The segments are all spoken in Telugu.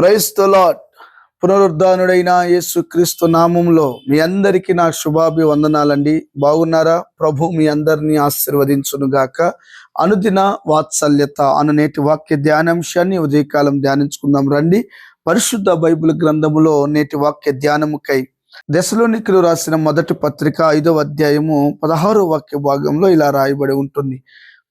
క్రైస్తలాట్ పునరుద్ధానుడైన యేసు క్రీస్తు నామంలో మీ అందరికీ నా శుభాభి వందనాలండి బాగున్నారా? ప్రభు మీ అందరినీ ఆశీర్వదించును గాక అనుదిన వాత్సల్యత అను నేటి వాక్య ధ్యానాంశాన్ని ఉదయకాలం ధ్యానించుకుందాం రండి. పరిశుద్ధ బైబిల్ గ్రంథములో నేటి వాక్య ధ్యానముకై దశలోనికులు రాసిన మొదటి పత్రిక ఐదవ అధ్యాయము పదహారో వాక్య భాగంలో ఇలా రాయబడి ఉంటుంది.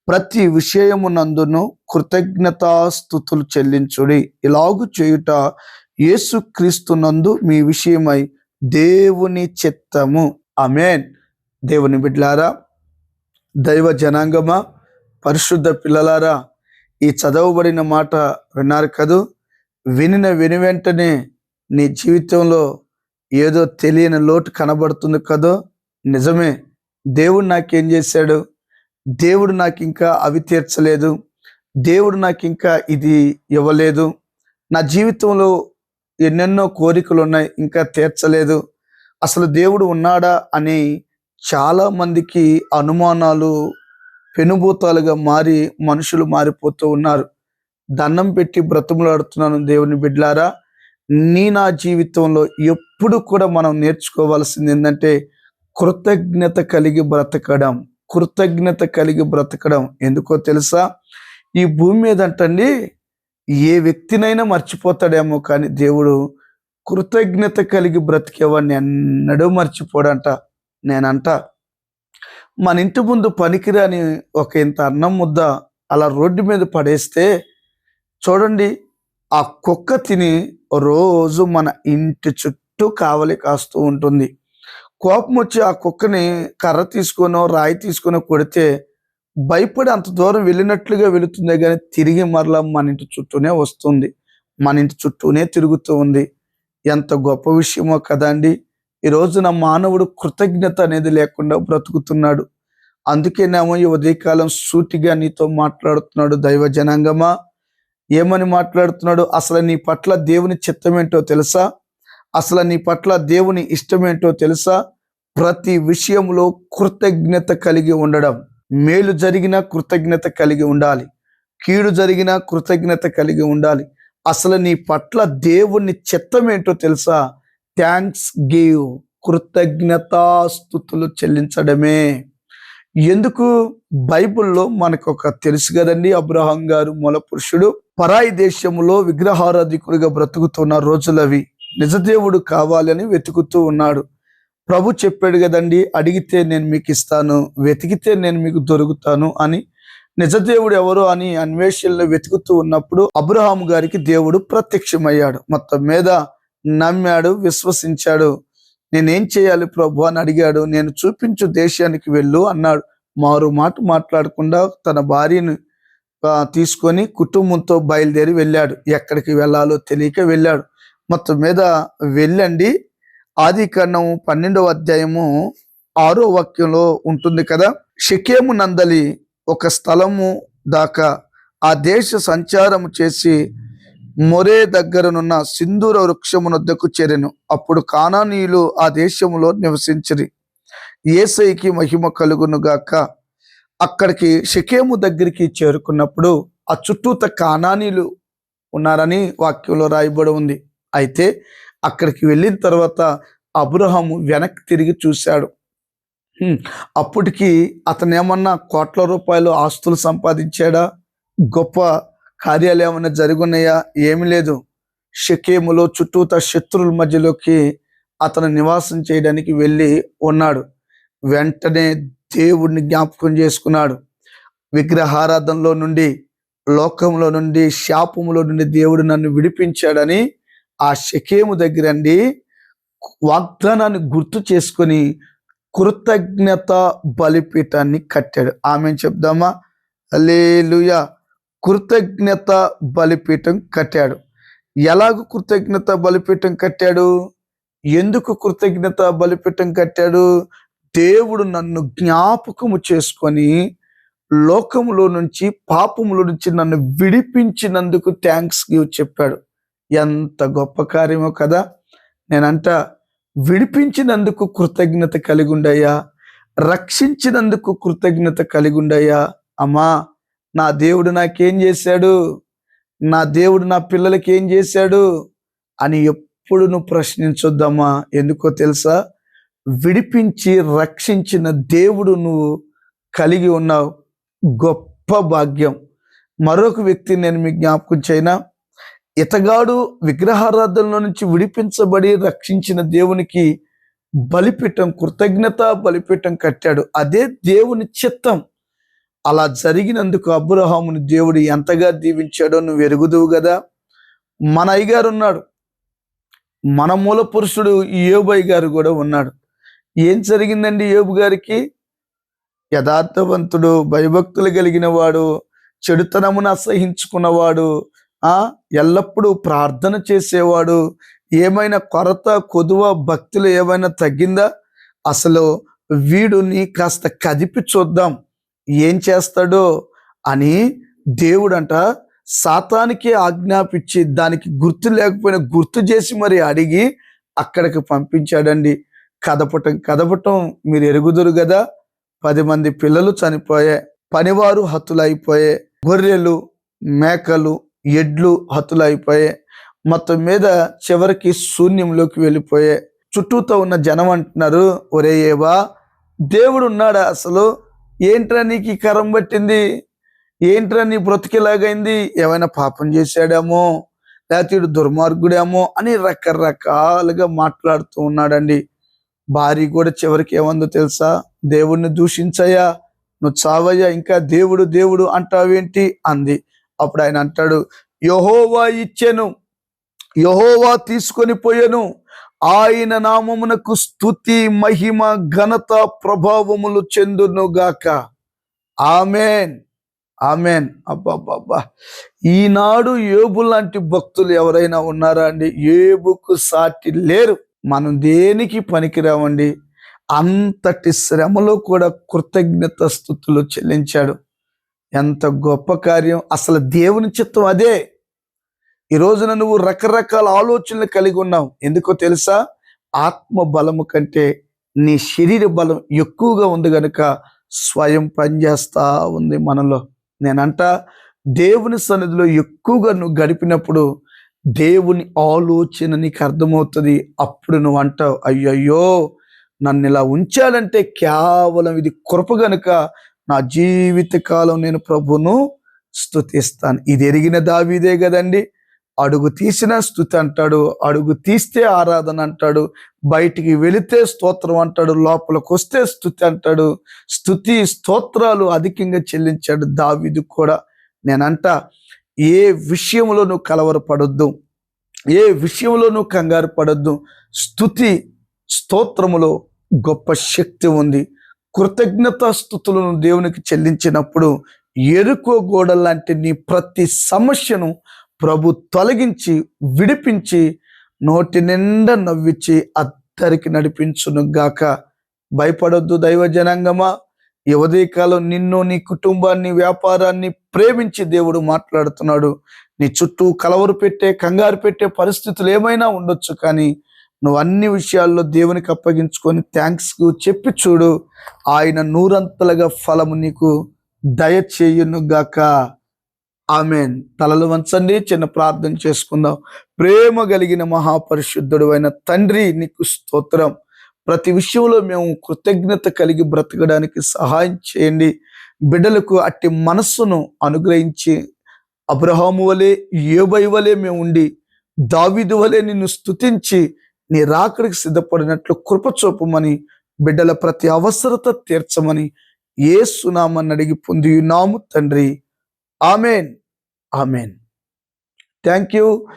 ప్రతి విషయమునందును కృతజ్ఞతాస్థుతులు చెల్లించుడి. ఇలాగు చేయుట యేసుక్రీస్తునందు మీ విషయమై దేవుని చిత్తము. అమేన్ దేవుని బిడ్లారా దైవ జనాంగమా పరిశుద్ధ పిల్లలారా ఈ చదవబడిన మాట విన్నారు కదూ? వినిన విని వెంటనే నీ జీవితంలో ఏదో తెలియని లోటు కనబడుతుంది కదో? నిజమే దేవుడు నాకేం చేశాడు? దేవుడు నాకు ఇంకా అవి తీర్చలేదు. దేవుడు నాకు ఇంకా ఇది ఇవ్వలేదు. నా జీవితంలో ఎన్నెన్నో కోరికలు ఉన్నాయి ఇంకా తీర్చలేదు. అసలు దేవుడు ఉన్నాడా అని చాలా మందికి అనుమానాలు పెనుభూతాలుగా మారి మనుషులు మారిపోతూ ఉన్నారు. దండం పెట్టి బ్రతములాడుతున్నాను దేవుని బిడ్లారా. నీ నా జీవితంలో ఎప్పుడు కూడా మనం నేర్చుకోవాల్సింది ఏంటంటే కృతజ్ఞత కలిగి బ్రతకడం. కృతజ్ఞత కలిగి బ్రతకడం ఎందుకో తెలుసా? ఈ భూమి మీద అంటండి ఏ వ్యక్తినైనా మర్చిపోతాడేమో కానీ దేవుడు కృతజ్ఞత కలిగి బ్రతికేవాడిని ఎన్నడూ మర్చిపోడంట నేనంట. మన ఇంటి ముందు పనికిరాని ఒక ఇంత అన్నం ముద్ద అలా రోడ్డు మీద పడేస్తే చూడండి ఆ కుక్క తిని రోజు మన ఇంటి చుట్టూ కావలి కాస్తూ ఉంటుంది. కోపం వచ్చి ఆ కుక్కని కర్ర తీసుకొనో రాయి తీసుకొనో కొడితే భయపడి అంత దూరం వెళ్ళినట్లుగా వెళుతుంది కానీ తిరిగి మరలా మన ఇంటి చుట్టూనే వస్తుంది. మన ఇంటి చుట్టూనే తిరుగుతూ ఉంది. ఎంత గొప్ప విషయమో కదండి ఈ రోజున మానవుడు కృతజ్ఞత అనేది లేకుండా బ్రతుకుతున్నాడు. అందుకేనేమో ఈ ఉదయకాలం సూటిగా నీతో మాట్లాడుతున్నాడు దైవ జనాంగమా. ఏమని మాట్లాడుతున్నాడు? అసలు నీ పట్ల దేవుని చిత్తమేంటో తెలుసా? అసలు నీ పట్ల దేవుని ఇష్టమేంటో తెలుసా? ప్రతి విషయంలో కృతజ్ఞత కలిగి ఉండడం. మేలు జరిగిన కృతజ్ఞత కలిగి ఉండాలి. కీడు జరిగిన కృతజ్ఞత కలిగి ఉండాలి. అసలు నీ పట్ల దేవుని చిత్తమేంటో తెలుసా? Thanks give. కృతజ్ఞతాస్థుతులు చెల్లించడమే. ఎందుకు? బైబిల్లో మనకు ఒక తెలుసు కదండి అబ్రహాం గారు మూల పురుషుడు పరాయి దేశంలో విగ్రహారాధికుడిగా బ్రతుకుతున్న రోజులవి. నిజదేవుడు కావాలని వెతుకుతూ ఉన్నాడు. ప్రభు చెప్పాడు కదండి అడిగితే నేను మీకు ఇస్తాను వెతికితే నేను మీకు దొరుకుతాను అని. నిజదేవుడు ఎవరు అని అన్వేషణలో వెతుకుతూ ఉన్నప్పుడు అబ్రహాం గారికి దేవుడు ప్రత్యక్షమయ్యాడు. మొత్తం మీద నమ్మాడు విశ్వసించాడు. నేనేం చేయాలి ప్రభు? అని అడిగాడు. నేను చూపించు దేశానికి వెళ్ళు అన్నాడు. మారు మాట మాట్లాడకుండా తన భార్యను తీసుకొని కుటుంబంతో బయలుదేరి వెళ్ళాడు. ఎక్కడికి వెళ్ళాలో తెలియక వెళ్ళాడు. మొత్తం మీద వెళ్ళండి. ఆది కన్నం పన్నెండవ అధ్యాయము ఆరో వాక్యంలో ఉంటుంది కదా? షకేము నందలి ఒక స్థలము దాకా ఆ దేశ సంచారము చేసి మొరే దగ్గరనున్న సింధూర వృక్షమునొద్దకు చేరెను. అప్పుడు కానానీయులు ఆ దేశంలో నివసించిరి. ఏసైకి మహిమ కలుగును గాక. అక్కడికి షకేము దగ్గరికి చేరుకున్నప్పుడు ఆ చుట్టూత కానానీలు ఉన్నారని వాక్యంలో రాయబడి ఉంది. అయితే అక్కడికి వెళ్ళిన తర్వాత అబ్రహము వెనక్కి తిరిగి చూశాడు. అప్పటికి అతను ఏమన్నా కోట్ల రూపాయలు ఆస్తులు సంపాదించాడా? గొప్ప కార్యాలు ఏమైనా జరుగున్నాయా? ఏమి లేదు. షకేములో చుట్టూత శత్రువుల మధ్యలోకి అతను నివాసం చేయడానికి వెళ్ళి ఉన్నాడు. వెంటనే దేవుడిని జ్ఞాపకం చేసుకున్నాడు. విగ్రహారాధనలో నుండి లోకంలో నుండి శాపములో నుండి దేవుడు నన్ను విడిపించాడని ఆ షకేము దగ్గరండి వాగ్దానాన్ని గుర్తు చేసుకొని కృతజ్ఞత బలిపీఠాన్ని కట్టాడు. ఆమె చెప్దామా? అలేలుయా కృతజ్ఞత బలిపీఠం కట్టాడు. ఎలాగ కృతజ్ఞత బలిపీఠం కట్టాడు? ఎందుకు కృతజ్ఞత బలిపీఠం కట్టాడు? దేవుడు నన్ను జ్ఞాపకము చేసుకొని లోకములో నుంచి పాపములో నుంచి నన్ను విడిపించినందుకు థ్యాంక్స్ గివ్ చెప్పాడు. ఎంత గొప్ప కార్యమో కదా. నేనంట విడిపించినందుకు కృతజ్ఞత కలిగి ఉండయ్యా రక్షించినందుకు కృతజ్ఞత కలిగి ఉండయ్యా అమ్మా నా దేవుడు నాకేం చేశాడు? నా దేవుడు నా పిల్లలకి ఏం చేశాడు? అని ఎప్పుడు నువ్వు ప్రశ్నించొద్దమ్మా. ఎందుకో తెలుసా? విడిపించి రక్షించిన దేవుడు నువ్వు కలిగి ఉన్నావు. గొప్ప భాగ్యం. మరొక వ్యక్తి నేను మీ జ్ఞాపకం చేయనా? ఇతగాడు విగ్రహారాధనలో నుంచి విడిపించబడి రక్షించిన దేవునికి బలిపీఠం కృతజ్ఞత బలిపీఠం కట్టాడు. అదే దేవుని చిత్తం. అలా జరిగినందుకు అబ్రహాముని దేవుడు ఎంతగా దీవించాడో నువ్వు ఎరుగుదువు కదా మన అయ్యగారు ఉన్నాడు. మన మూల పురుషుడు యోబయ్య గారు కూడా ఉన్నాడు. ఏం జరిగిందండి యోబు గారికి? యథార్థవంతుడు భయభక్తులు కలిగిన వాడు చెడుతనమును అసహించుకున్నవాడు ఎల్లప్పుడూ ప్రార్థన చేసేవాడు. ఏమైనా కొరత కొదువ భక్తులు ఏమైనా తగ్గిందా? అసలు వీడుని కాస్త కదిపి చూద్దాం. ఏం చేస్తాడో అని దేవుడంట సాతానికి ఆజ్ఞాపించి దానికి గుర్తు లేకపోయినా గుర్తు చేసి మరి అడిగి అక్కడికి పంపించాడండి. కదపటం కదపటం మీరు ఎరుగుదురు కదా పది మంది పిల్లలు చనిపోయే పనివారు హతులైపోయే గొర్రెలు మేకలు ఎడ్లు హతులైపోయాయి మొత్తం మీద చివరికి శూన్యంలోకి వెళ్ళిపోయే. చుట్టూతో ఉన్న జనం అంటున్నారు ఒరే ఏవా దేవుడు ఉన్నాడా అసలు? ఏంట్రా నీకు ఈ కరం పట్టింది? ఏంట్రా నీ బ్రతికేలాగైంది? ఏమైనా పాపం చేశాడేమో? లేకపోతే ఇడు దుర్మార్గుడేమో? అని రకరకాలుగా మాట్లాడుతూ ఉన్నాడండి. భార్య కూడా చివరికి ఏమందో తెలుసా? దేవుణ్ణి దూషించయ్యా నువ్వు చావయ్యా ఇంకా దేవుడు దేవుడు అంటావేంటి? అంది. అప్పుడు ఆయన అంటాడు యహోవా ఇచ్చెను యహోవా తీసుకొని పోయెను. ఆయన నామమునకు స్థుతి మహిమ ఘనత ప్రభావములు చెందును గాక. ఆమెన్. ఆమెన్. అబ్బాబ్బాబ్బా. ఈనాడు ఏబు లాంటి భక్తులు ఎవరైనా ఉన్నారా అండి? ఏబుకు సాటి లేరు. మనం దేనికి పనికిరామండి? అంతటి శ్రమలో కూడా కృతజ్ఞత స్థుతులు చెల్లించాడు. ఎంత గొప్ప కార్యం. అసలు దేవుని చిత్తం అదే. ఈ రోజున నువ్వు రకరకాల ఆలోచనలు కలిగి ఉన్నావు. ఎందుకో తెలుసా? ఆత్మ బలము కంటే నీ శరీర బలం ఎక్కువగా ఉంది కనుక స్వయం పనిచేస్తూ ఉంది మనలో. నేనంట దేవుని సన్నిధిలో ఎక్కువగా నువ్వు గడిపినప్పుడు దేవుని ఆలోచన నీకు అర్థమవుతుంది. అప్పుడు నువ్వు అంటావు అయ్యయ్యో! నన్ను ఇలా ఉంచాలంటే కేవలం ఇది కృప గనుక నా జీవిత కాలం నేను ప్రభును స్థుతిస్తాను ఇది ఎరిగిన దావీదే కదండి. అడుగు తీసిన స్థుతి అంటాడు. అడుగు తీస్తే ఆరాధన అంటాడు. బయటికి వెళితే స్తోత్రం అంటాడు. లోపలికి వస్తే స్థుతి అంటాడు. స్థుతి స్తోత్రాలు అధికంగా చెల్లించాడు దావీదు కూడా. నేనంట ఏ విషయంలో నువ్వు కలవరపడొద్దు. ఏ విషయంలో నువ్వు కంగారు పడొద్దు. స్థుతి స్తోత్రములో గొప్ప శక్తి ఉంది. కృతజ్ఞతాస్థుతులను దేవునికి చెల్లించినప్పుడు ఎరుకో గోడ లాంటి నీ ప్రతి సమస్యను ప్రభు తొలగించి విడిపించి నోటి నిండా నవ్వించి అద్దరికి నడిపించును గాక. భయపడొద్దు దైవ జనాంగమా ఈ నిన్ను నీ కుటుంబాన్ని వ్యాపారాన్ని ప్రేమించి దేవుడు మాట్లాడుతున్నాడు. నీ చుట్టూ కలవరు పెట్టే కంగారు పెట్టే పరిస్థితులు ఏమైనా ఉండొచ్చు కానీ నువ్వు అన్ని విషయాల్లో దేవునికి అప్పగించుకొని థ్యాంక్స్ చెప్పి చూడు. ఆయన నూరంతలుగా ఫలము నీకు దయచేయునుగాక ఆమెన్. తలలు వంచండి చిన్న ప్రార్థన చేసుకుందాం. ప్రేమ కలిగిన మహాపరిశుద్ధుడు అయిన తండ్రి నీకు స్తోత్రం. ప్రతి విషయంలో మేము కృతజ్ఞత కలిగి బ్రతకడానికి సహాయం చేయండి. బిడ్డలకు అట్టి మనస్సును అనుగ్రహించి అబ్రహాము వలె ఏబై వలె మేము ఉండి దావిదు వలె నిన్ను స్తుతించి నీ రాకడికి సిద్ధపడినట్లు కృప చూపమని బిడ్డల ప్రతి అవసరత తీర్చమని ఏ సునామని అడిగి పొంది నాము తండ్రి. Amen. Amen. Thank you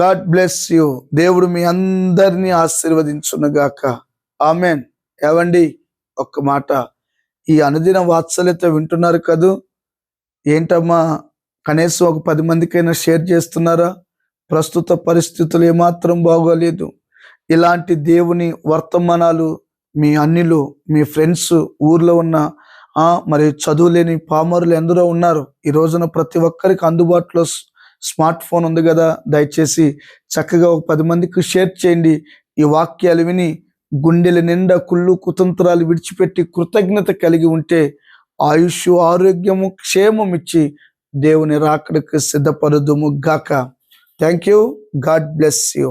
God bless you దేవుడు మీ అందరినీ ఆశీర్వదించునుగాక. ఆమెన్. ఏవండి? ఒక్క మాట. ఈ అనుదిన వాత్సల్యత వింటున్నారు కదూ? ఏంటమ్మా? కనీసం ఒక పది మందికైనా షేర్ చేస్తున్నారా? ప్రస్తుత పరిస్థితులు ఏమాత్రం బాగోలేదు. ఇలాంటి దేవుని వర్తమానాలు మీ అన్నిలు మీ ఫ్రెండ్స్ ఊర్లో ఉన్న ఆ మరి చదువులేని పామరులు ఎందరో ఉన్నారు. ఈ రోజున ప్రతి ఒక్కరికి అందుబాటులో స్మార్ట్ ఫోన్ ఉంది కదా. దయచేసి చక్కగా ఒక పది మందికి షేర్ చేయండి. ఈ వాక్యాలు విని గుండెల నిండా కుళ్ళు కుతంత్రాలు విడిచిపెట్టి కృతజ్ఞత కలిగి ఉంటే ఆయుష్ ఆరోగ్యము క్షేమం ఇచ్చి దేవుని రాకడికి సిద్ధపరుదుము గాక. Thank you God bless you